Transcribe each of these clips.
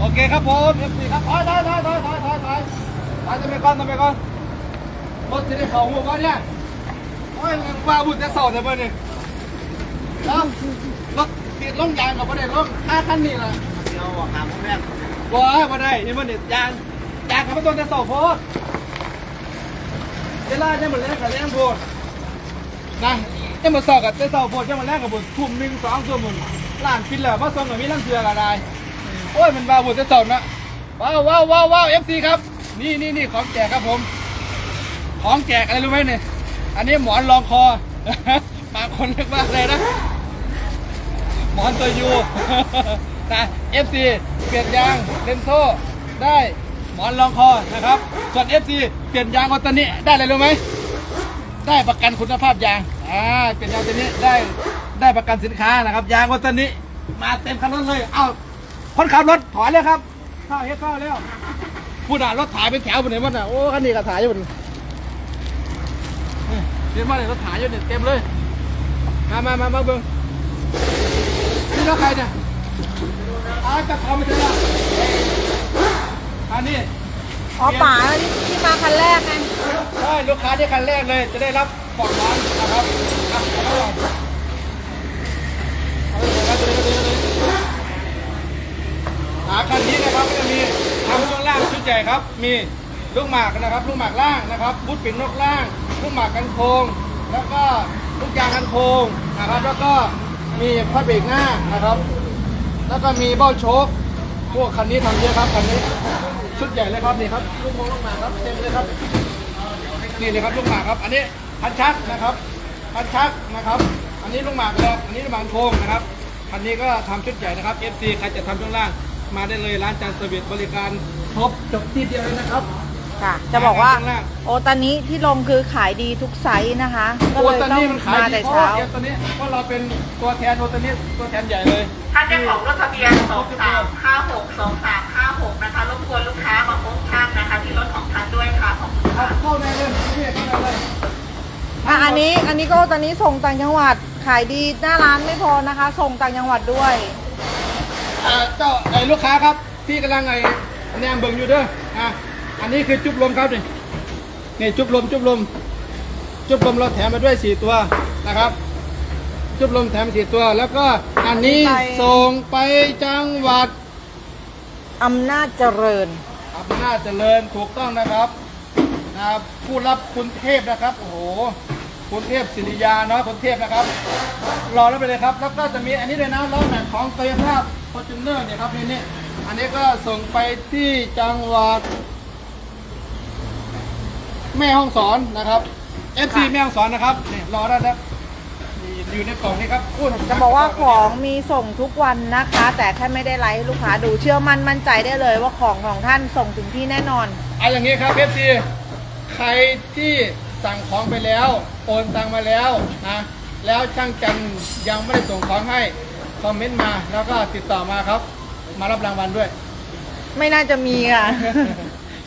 โอเคครับผมเอฟซีครับถอยถอยถอยถอยถอยถอยถอยถอยทำไมก่อนทำไมก่อนรถจะได้เข่าหัวก่อนเนี่ยโอ้ยว่าบุญจะสอบแต่เบอร์นี่แล้วรถติดล่องยางกับประเด็นล่องห้าคันนี่แหละเดี๋ยวหาพวกแม่ว้ามาได้นี่มันเนี่ยยางยางกับมันต้นจะสอบโพดเวลาจะมันแรงกับแรงโพดนะจะมาสอบกับจะสอบโพดจะมาแรงกับบุญทุ่มหนึ่งสองทุ่มหนึ่งล้านปินแล้วมาส่งกับมีลังเทืออะไร โอ้ยมันบาบุญจะสอนนะว้าวว้าวว้าวว้าวเอฟซีครับ นี่นี่นี่ของแจกครับผม ของแจกอะไรรู้ไหมเนี่ย อันนี้หมอนรองคอบางคนเรียกว่าอะไรนะ หมอนตัวยูนะเอฟซีเปลี่ยนยางเลนโซ่ได้หมอนรองคอนะครับ ส่วนเอฟซีเปลี่ยนยางวันตอนนี้ได้อะไรรู้ไหมได้ประกันคุณภาพยาง อ่า เปลี่ยนยางตัวนี้ได้ได้ประกันสินค้านะครับ ยางวัตอนนี้มาเต็มคันรถเลย เอ้า คนขับรถถอยเลยครับเข้าเฮ็ดเข้าแล้วพูดอะรถถ่ายเป็นแถวบนไหนหมดอะโอ้คันนี้ก็ถ่ายอยู่บนนี่เต็มมาเลยรถถ่ายอยู่เนี่ยเต็มเลยมามามามาเบิ้งนี่รถใครเนี่ยอาจะขอมาเจอละอันนี้อ๋อป๋าที่มาคันแรกไงใช่ลูกค้าที่คันแรกเลย จะได้รับปลอกหมอนนะครับอะเอาไปก่อนเอาไปก่อนเอาไปเลยเอาไปเลยเอาไปเลย หาคันนี้นะครับก็จะมีทำช่วงล่างชุดใหญ่ครับ มีลูกหมากนะครับ ลูกหมากล่างนะครับบุดปิ่นนกล่าง ลูกหมากกันโคง แล้วก็ลูกยางกันโคงนะครับ แล้วก็มีผ้าเบรกหน้านะครับ แล้วก็มีเบ้าโชคพวกคันนี้ทำเยอะครับคันนี้ชุดใหญ่เลยครับนี่ครับลูกมงลูกหมากครับเต็มเลยครับนี่เลยครับลูกหมากครับ อันนี้พันชักนะครับพันชักนะครับ อันนี้ลูกหมากเลยอันนี้ลูกหมากโคงนะครับคันนี้ก็ทำชุดใหญ่นะครับ FC ใครจะทำช่วงล่าง มาได้เลยร้านจานเซอร์วิสบริการครบจบที่เดียวเลยนะครับค่ะจะบอกว่าข้างล่างโอตอนนี้ที่ลงคือขายดีทุกไซส์นะคะ ก็โอเลยตอนต้องนี้มันขายมาดีแต่เพราะเช้า ว่าเอตอนนี้เพราะเราเป็นตัวแทนโอตอนนี้ตัวแทนใหญ่เลยท่านเจ้าของรถทะเบียน 2356 2356 นะคะ รบกวนลูกค้ามาพบช่างนะคะ ที่รถของท่านด้วยค่ะ ขอบคุณเอาค่ะเข้าได้เลยพี่เข้าได้เลย อะอันนี้อันนี้ก็ตอนนี้ส่งต่างจังหวัดขายดีหน้าร้านไม่พอนะคะ ส่งต่างจังหวัดด้วย อ่าเจ้าไอ้ลูกค้าครับพี่กำลังไอ้แนมเบิ่งอยู่เด้ออะอันนี้คือจุ๊บลมครับนี่นี่จุ๊บลมจุ๊บลม จุ๊บลมเราแถมมาด้วยสี่ตัวนะครับ จุ๊บลมแถมสี่ตัว แล้วก็อันนี้ไป ส่งไปจังหวัดอำนาจเจริญ อำนาจเจริญถูกต้องนะครับนะครับผู้รับคุณเทพนะครับโอ้โหคุณเทพศิริยาเนาะคุณเทพนะครับ รอแล้วไปเลยครับแล้วก็จะมีอันนี้เลยนะล้อแม็กของโตโยต้าฟ อร์จูเนอร์เนี่ยครับนี่นี่อันนี้ก็ส่งไปที่จังหวัด แม่ห้องสอนนะครับ FC แม่ห้องสอนนะครับนี่รอได้แล้วนี่อยู่ในกล่องนี้ครับพูดจะบอกว่าของมีส่งทุกวันนะคะ แต่แค่ไม่ได้ไลฟ์ให้ลูกค้าดูเชื่อมั่นมั่นใจได้เลยว่าของของท่านส่งถึงที่แน่นอนเอาอย่างนี้ครับ FC ใครที่สั่งของไปแล้ว โอนตังมาแล้วนะแล้วช่างจันยังไม่ได้ส่งของให้ คอมเมนต์มาแล้วก็ติดต่อมาครับ มารับรางวัลด้วยไม่น่าจะมีค่ะ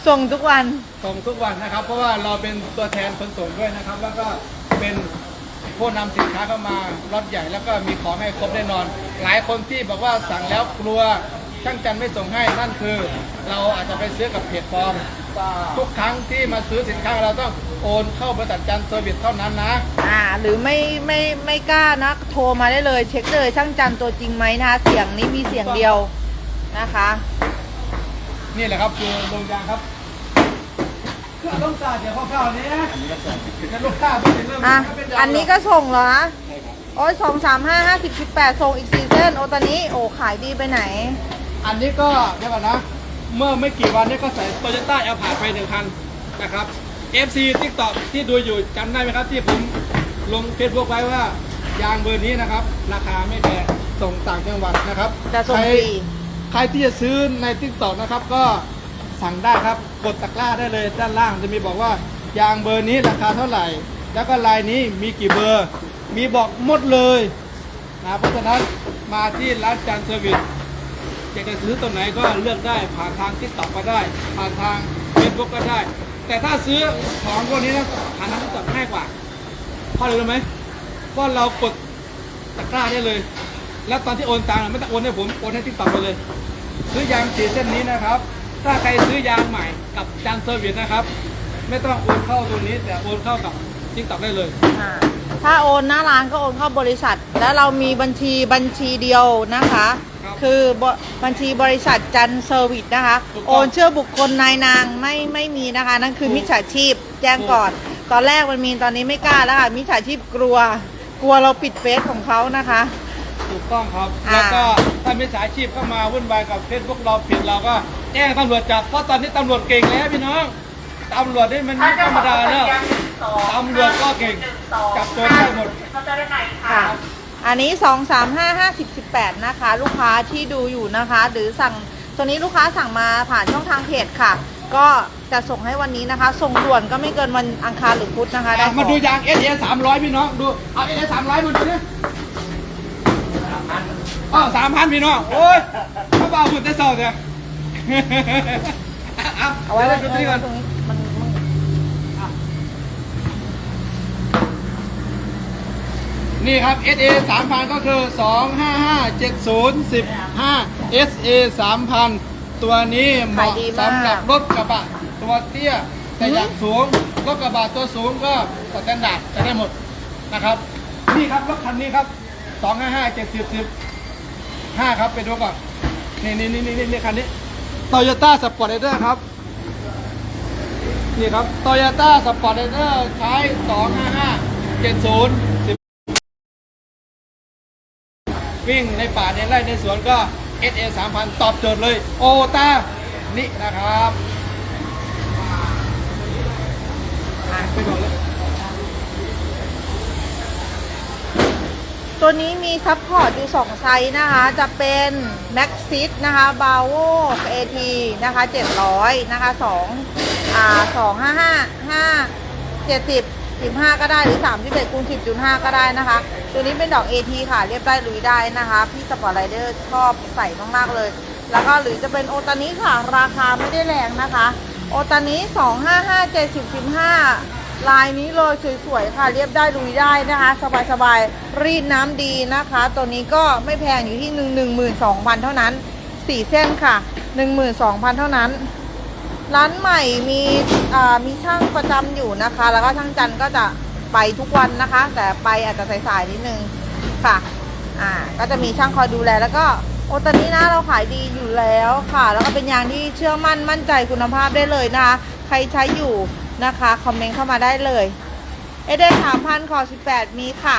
ส่งทุกวัน ส่งทุกวันนะครับ เพราะว่าเราเป็นตัวแทนขนส่งด้วยนะครับ แล้วก็เป็นผู้นำสินค้าเข้ามารถใหญ่แล้วก็มีของให้ครบแน่นอน หลายคนที่บอกว่าสั่งแล้วกลัว ช่างจันไม่ส่งให้นั่นคือ เราอาจจะไปซื้อกับเพจปลอม ทุกครั้งที่มาซื้อสินค้าเราต้องโอนเข้าบริษัทจันเซอร์วิสเท่านั้นนะ อ่าหรือไม่ไม่ไม่กล้านะโทรมาได้เลยเช็คเลยช่างจันตัวจริงไหมนะคะเสียงนี้มีเสียงเดียวนะคะ นี่แหละครับคือโรงยางครับเครื่องต้องการเดี๋ยวข้าวๆนี้จะลูกค้าไปเริ่มอะเป็นยางอันนี้ก็ส่งเหรอคะโอ้ยสองสามห้าห้าสิบสิบแปดส่งอีกสี่เส้นโอ้ตอนนี้โอ้ขายดีไปไหน อันนี้ก็เดี๋ยวก่อนนะ เมื่อไม่กี่วันนี้ก็ใส่โตโยต้าแอลผ่านไปหนึ่งคันนะครับ FC TikTok ที่ดูอยู่จำได้ไหมครับ ที่ผมลงเฟซบุ๊กไว้ว่ายางเบอร์นี้นะครับ ราคาไม่แพงส่งต่างจังหวัดนะครับจะส่งใครฟรีใครที่จะซื้อใน TikTok นะครับก็สั่งได้ครับกดตะกร้าได้เลยด้านล่างจะมีบอกว่ายางเบอร์นี้ราคาเท่าไหร่ แล้วก็ลายนี้มีกี่เบอร์ มีบอกหมดเลยนะเพราะฉะนั้นมาที่ร้านจานเซอร์วิสอยากจะซื้อตัวไหนก็เลือกได้ผ่านทางทิกตอกก็ได้ ผ่านทางเฟซบุ๊กก็ได้ แต่ถ้าซื้อของพวกนี้นะผ่านทางทิกตอกง่ายกว่าเพราะอะไรรู้ไหมเพราะเรากดตะกร้าได้เลย แล้วตอนที่โอนตังค์ไม่ต้องโอนให้ผมโอนให้ทิกตอกไปเลย ซื้อยางสีเส้นนี้นะครับ ถ้าใครซื้อยางใหม่กับจานเซอร์วิสนะครับ ไม่ต้องโอนเข้าตรงนี้ แต่โอนเข้ากับทิกตอกได้เลยอ่าถ้าโอนหน้าร้านก็โอนเข้าบริษัท แล้วเรามีบัญชีบัญชีเดียวนะคะ ครับคือบบัญชีบริษัทจันเซอร์วิสนะคะถูกต้องโอนเชื่อบุคคลนายนางไม่ไม่มีนะคะ นั่นคือถูกมิจฉาชีพแจ้งก่อน ตอนแรกมันมีตอนนี้ไม่กล้าแล้วค่ะมิจฉาชีพกลัว กลัวเราปิดเฟซของเขานะคะ ถูกต้องครับ อ่า แล้วก็ถ้ามีสายชีพเข้ามาวุ่นวายกับเฟซบุ๊กเราผิดเราก็แจ้งตำรวจจับเพราะตอนนี้ตำรวจเก่งแล้วพี่น้องตำรวจนี่มันไม่ธรรมดาแล้วตำรวจก็เก่งจับตัวได้หมดเขาจะได้ไหนคะค่ะ อันนี้ 2 3 5 5 10 18นะคะ ลูกค้าที่ดูอยู่นะคะ หรือสั่งตัวนี้ลูกค้าสั่งมาผ่านช่องทางเพจค่ะ ก็จะส่งให้วันนี้นะคะ ส่งด่วนก็ไม่เกินวันอังคารหรือพุธนะคะได้อะมาดูยาง S A สามร้อยพี่น้องดูเอา S A สามร้อยมาดูดิอ๋อสามพันพี่น้อง โอ้ยเขาเบาหุ่นแต่เศร้าเนี่ยเอาเอาไว้ไว้ดูที่ก่อนตรงนี้มันมัน นี่ครับ SA 3,000 ก็คือ 255 70 15 SA 3,000 ตัวนี้เหมาะสำหรับรถกระบะตัวเตี้ย แต่อยากสูง รถกระบะตัวสูงก็สแตนดาร์ดจะได้หมดนะครับ นี่ครับรถคันนี้ครับ 255 70 15 ครับไปดูก่อน นี่นี่นี่นี่นี่คันนี้ Toyota Sport Raider ครับนี่ครับ Toyota Sport Raider ใช้ 255 70 วิ่งในป่าในไร่ในสวนก็ SA 3000 ตอบโจทย์เลย โอตานี่นะครับไปก่อนเลยตัวนี้มีซัพพอร์ตอยู่ 2 ไซส์นะคะ จะเป็น Max f i t นะคะ b a v o AT นะคะ 700 นะคะ2อ่า255 5 70 15 ก็ได้หรือ 31คูณ10.5 ก็ได้นะคะ ตัวนี้เป็นดอก AT ค่ะเรียบได้ลุยได้นะคะ พี่สปอร์ตไรเดอร์ชอบใส่มากๆเลย แล้วก็หรือจะเป็นโอตานี้ค่ะ ราคาไม่ได้แรงนะคะ โอตานี้255 70 15ลายนี้เลยสวยๆค่ะเรียบได้ลุยได้นะคะ สบายๆรีดน้ำดีนะคะ ตัวนี้ก็ไม่แพงอยู่ที่ 1 12,000 เท่านั้น 4 เส้นค่ะ 12,000 เท่านั้น ร้านใหม่มีอ่ามีช่างประจำอยู่นะคะ แล้วก็ช่างจันก็จะไปทุกวันนะคะ แต่ไปอาจจะสายๆนิดนึงค่ะอ่าก็จะมีช่างคอยดูแลแล้วก็โอตอนนี้นะเราขายดีอยู่แล้วค่ะ แล้วก็เป็นยางที่เชื่อมั่นมั่นใจคุณภาพได้เลยนะคะ ใครใช้อยู่นะคะคอมเมนต์เข้ามาได้เลยเอเดนสามพันคอสิบแปดมีค่ะ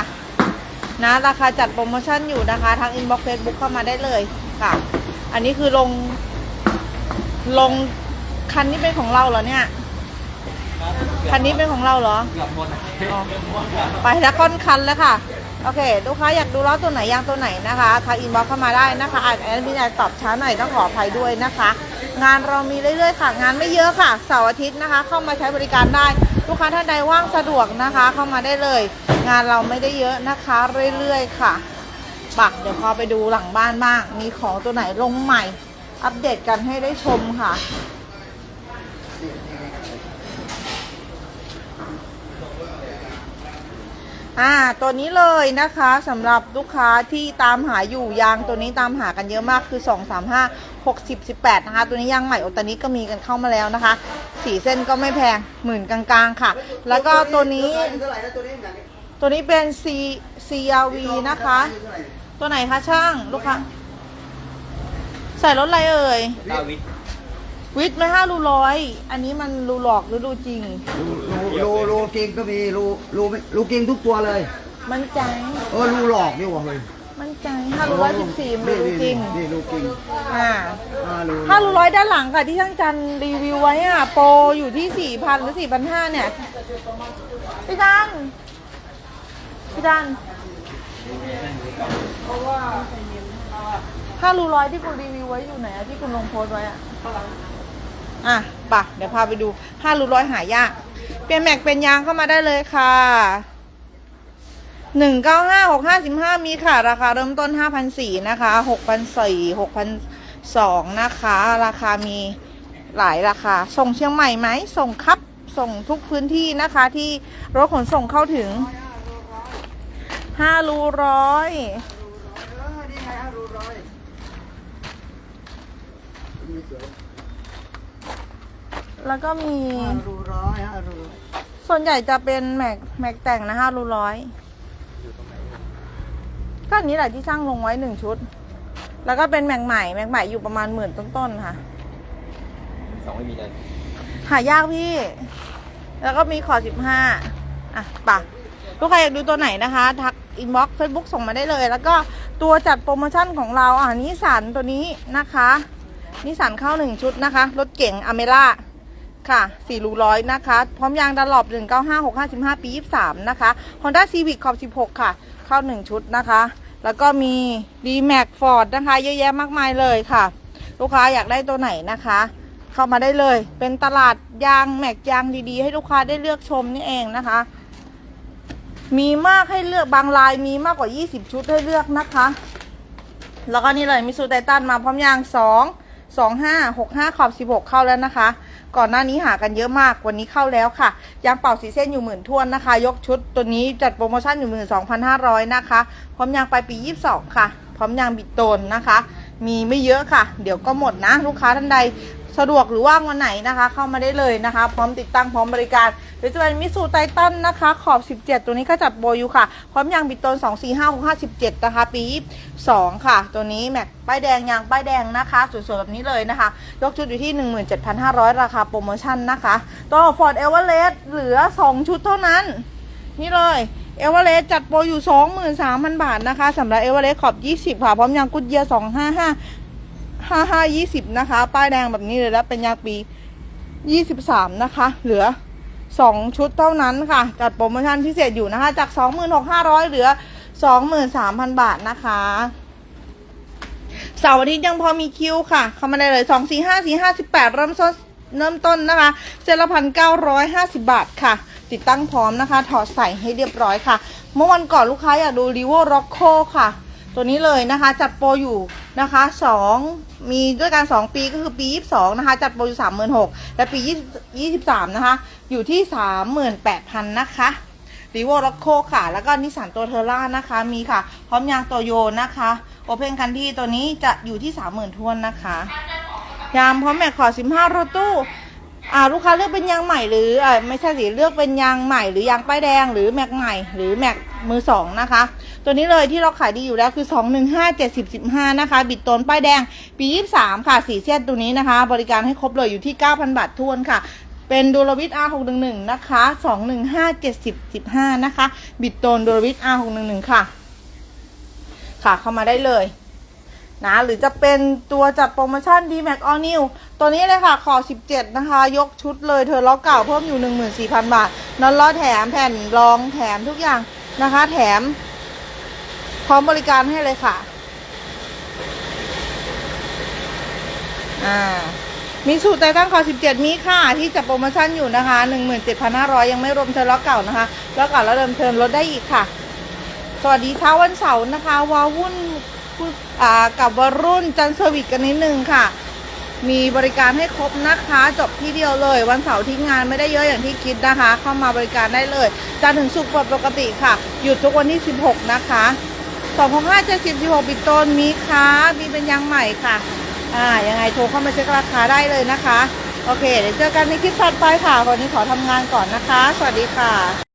นะราคาจัดโปรโมชั่นอยู่นะคะทางอินบ็อกซ์เฟซบุ๊กเข้ามาได้เลยค่ะ อันนี้คือลงลง คันนี้เป็นของเราเหรอเนี่ย คันนี้เป็นของเราเหรอ ไปแล้วค่อนคันแล้วค่ะ โอเค ลูกค้าอยากดูล้อตัวไหนยางตัวไหนนะคะทักอินบ็อกเข้ามาได้นะคะอาจจะมีอาจตอบช้าหน่อยต้องขออภัยด้วยนะคะ งานเรามีเรื่อยๆค่ะ งานไม่เยอะค่ะเสาร์อาทิตย์นะคะ เข้ามาใช้บริการได้ ลูกค้าท่านใดว่างสะดวกนะคะ เข้ามาได้เลย งานเราไม่ได้เยอะนะคะ เรื่อยๆค่ะปะเดี๋ยวพอไปดูหลังบ้านบ้างมีของตัวไหนลงใหม่อัปเดตกันให้ได้ชมค่ะ อ่าตัวนี้เลยนะคะสำหรับลูกค้าที่ตามหาอยู่ยางตัวนี้ตามหากันเยอะมากคือ 2 3 5 60 18 นะคะ ตัวนี้ยางใหม่โอตอนนี้ก็มีกันเข้ามาแล้วนะคะสีเส้นก็ไม่แพงหมื่นกลางๆค่ะ แล้วก็ตัวนี้ตัวนี้เป็น C CRV นะคะ ตัวไหนคะช่างลูกค้าใส่รถอะไรเอ่ย ดาวิด วิทย์ไหมห้ารูร้อย อันนี้มันรูหลอกหรือรูจริง รูรูรูจริงก็มีรูรูรูจริงทุกตัวเลย มันใจเออรูหลอกดีกว่าเลยมันใจห้ารูร้อยสิบสี่รูจริงนี่รูจริงอ่าอ่ารูห้ารูร้อยด้านหลังค่ะที่ช่างจันรีวิวไว้อะโปรอยู่ที่สี่พันหรือสี่พันห้าเนี่ยพี่ดันพี่ดันห้ารูร้อยที่คุณรีวิวไว้อยู่ไหนอะที่คุณลงโพสไว้อะ อะปะเดี๋ยวพาไปดูห้ารูร้อยหายาก เปลี่ยนแม็กเป็นยางเข้ามาได้เลยค่ะหนึ่งเก้าห้าหกห้าสิบห้ามีค่ะ ราคาเริ่มต้นห้าพันสี่นะคะหกพันสี่หกพันสองนะคะ ราคามีหลายราคา ส่งเชียงใหม่ไหม ส่งครับ ส่งทุกพื้นที่นะคะที่รถขนส่งเข้าถึงห้ารูร้อยนี่สวย แล้วก็มีห้ารูร้อยห้ารูส่วนใหญ่จะเป็นแม็กแม็กแต่งนะห้ารูร้อยก็อันนี้แหละที่ช่างลงไว้หนึ่งชุด แล้วก็เป็นแม็กใหม่แม็กใหม่อยู่ประมาณหมื่นต้นๆค่ะสองไม่มีเลยหายากพี่ แล้วก็มีขอสิบห้าอะปะลูกใครอยากดูตัวไหนนะคะ ทักอินบ็อกซ์เฟซบุ๊กส่งมาได้เลย แล้วก็ตัวจัดโปรโมชั่นของเราอ่านิสันตัวนี้นะคะนิสันเข้าหนึ่งชุดนะคะ รถเก๋งอเมร่า ค่ะสี่รูร้อยนะคะ พร้อมยางดันหลบหนึ่งเก้าห้าหกห้าสิบห้าปียี่สามนะคะ Honda Civic ขอบสิบหกค่ะ เข้าหนึ่งชุดนะคะ แล้วก็มี d m a x Ford นะคะ เยอะแยะมากมายเลยค่ะ ลูกค้าอยากได้ตัวไหนนะคะ เข้ามาได้เลย เป็นตลาดยางแม็กยางดีๆ ให้ลูกค้าได้เลือกชมนี่เองนะคะ มีมากให้เลือกบางลายมีมากกว่า 20 ชุดให้เลือกนะคะ แล้วก็นี่เลยมิสูไททันมาพร้อมยาง 2 2 5 6 5ขอบ16 เข้าแล้วนะคะ ก่อนหน้านี้หากันเยอะมากวันนี้เข้าแล้วค่ะยางเป่าสีเส้นอยู่หมื่นทวนนะคะ ยกชุดตัวนี้จัดโปรโมชั่นอยู่หมื่นสองพันห้าร้อยนะคะ พร้อมยางปลายปี22ค่ะ พร้อมยางบิดโตนนะคะ มีไม่เยอะค่ะ เดี๋ยวก็หมดนะ ลูกค้าท่านใดสะดวกหรือว่างวันไหนนะคะ เข้ามาได้เลยนะคะ พร้อมติดตั้งพร้อมบริการ หรือจะเป็นมิสูไททันนะคะ ขอบ 17 ตัวนี้ก็จัดโบอยู่ค่ะ พร้อมยางบิดโตน 2 4 5 6 5 17 นะคะ ปี 2 ค่ะ ตัวนี้แม็กป้ายแดงยางป้ายแดงนะคะ สวยๆ แบบนี้เลยนะคะ ยกชุดอยู่ที่ 17,500 ราคาโปรโมชั่นนะคะตัว Ford Everest เหลือ 2 ชุดเท่านั้น นี่เลยเอเวอเรสจัดโปรอยู่ 23,000 บาทนะคะสำหรับเอเวอเรสขอบ 20 ค่ะ พร้อมยางกุดเยียร์255 55 20 นะคะ ป้ายแดงแบบนี้เลยแล้วเป็นยางปี 23 นะคะ เหลือ 2 ชุดเท่านั้นค่ะ จัดโปรโมชั่นพิเศษอยู่นะคะ จาก 26,500 เหลือ 23,000 บาทนะคะเสาร์อาทิตย์ยังพอมีคิวค่ะ เข้ามาได้เลย 2 4 5 4 5 18 เริ่มต้นเริ่มต้นนะคะเซตละพันเก้าร้อยห้าสิบบาทค่ะ ติดตั้งพร้อมนะคะ ถอดใส่ให้เรียบร้อยค่ะ เมื่อวันก่อนลูกค้าอยากดู r ี v o r o c c o ค่ะ ตัวนี้เลยนะคะ จัดโปรอยู่นะคะ2มีด้วยกัน2ปีก็คือปี22นะคะ จัดโปรอยู่36,000และปี20 23นะคะ อยู่ที่38,000นะคะรีโวร็อกโคค่ะ แล้วก็นิสสันตัวเทอร่านะคะ มีค่ะ พร้อมยางโตโยนนะคะโอเพนคันที่ตัวนี้จะอยู่ที่30,000ทวนนะคะ ยางพร้อมแม็กขอ15รถตู้ อ่าลูกค้าเลือกเป็นยางใหม่หรืออ่าไม่ใช่สิเลือกเป็นยางใหม่หรือยางป้ายแดงหรือแม็กใหม่ หรือแม็กมือสองนะคะ ตัวนี้เลยที่เราขายดีอยู่แล้วคือ 2 1 5 7 0 15 นะคะ บิดตนป้ายแดง ปี 23 ค่ะสีเส้นตัวนี้นะคะ บริการให้ครบเลยอยู่ที่ 9,000 บาททวนค่ะ เป็นดูลวิท R611 นะคะ 215 70 15 นะคะ บิดตนดูลวิท R611 ค่ะ ค่ะเข้ามาได้เลย นะหรือจะเป็นตัวจัดโปรโมชั่น d m a x All New ตัวนี้เลยค่ะขอ 17 นะคะ ยกชุดเลยเธอล้อเก่าเพิ่มอยู่ 14,000 บาทนอนล้อแถมแผ่นรองแถมทุกอย่างนะคะ แถม พร้อมบริการให้เลยค่ะอ่ามีสูตรไตตั้งคอ17 มีค่ะ ที่จัดโปรโมชั่นอยู่นะคะ 17,500 ยังไม่รวมเทอร์ล้อเก่านะคะล้อเก่าแล้วเดิมเทิร์นลดได้อีกค่ะ สวัสดีเช้าวันเสาร์นะคะวาวุ่นกับวรุ่นจันทร์เซอร์วิสกันนิดนึงค่ะ มีบริการให้ครบนะคะ จบที่เดียวเลย วันเสาร์ที่งานไม่ได้เยอะอย่างที่คิดนะคะ เข้ามาบริการได้เลยจันถึงศุกร์ปกติค่ะ หยุดทุกวันที่ 16 นะคะ265 70 16บิตโตนมีค่ะมีเป็นยางใหม่ค่ะ อ่ายังไงโทรเข้ามาเช็คราคาได้เลยนะคะ โอเค เดี๋ยวเจอกันในคลิปถัดไปค่ะ วันนี้ขอทำงานก่อนนะคะ สวัสดีค่ะ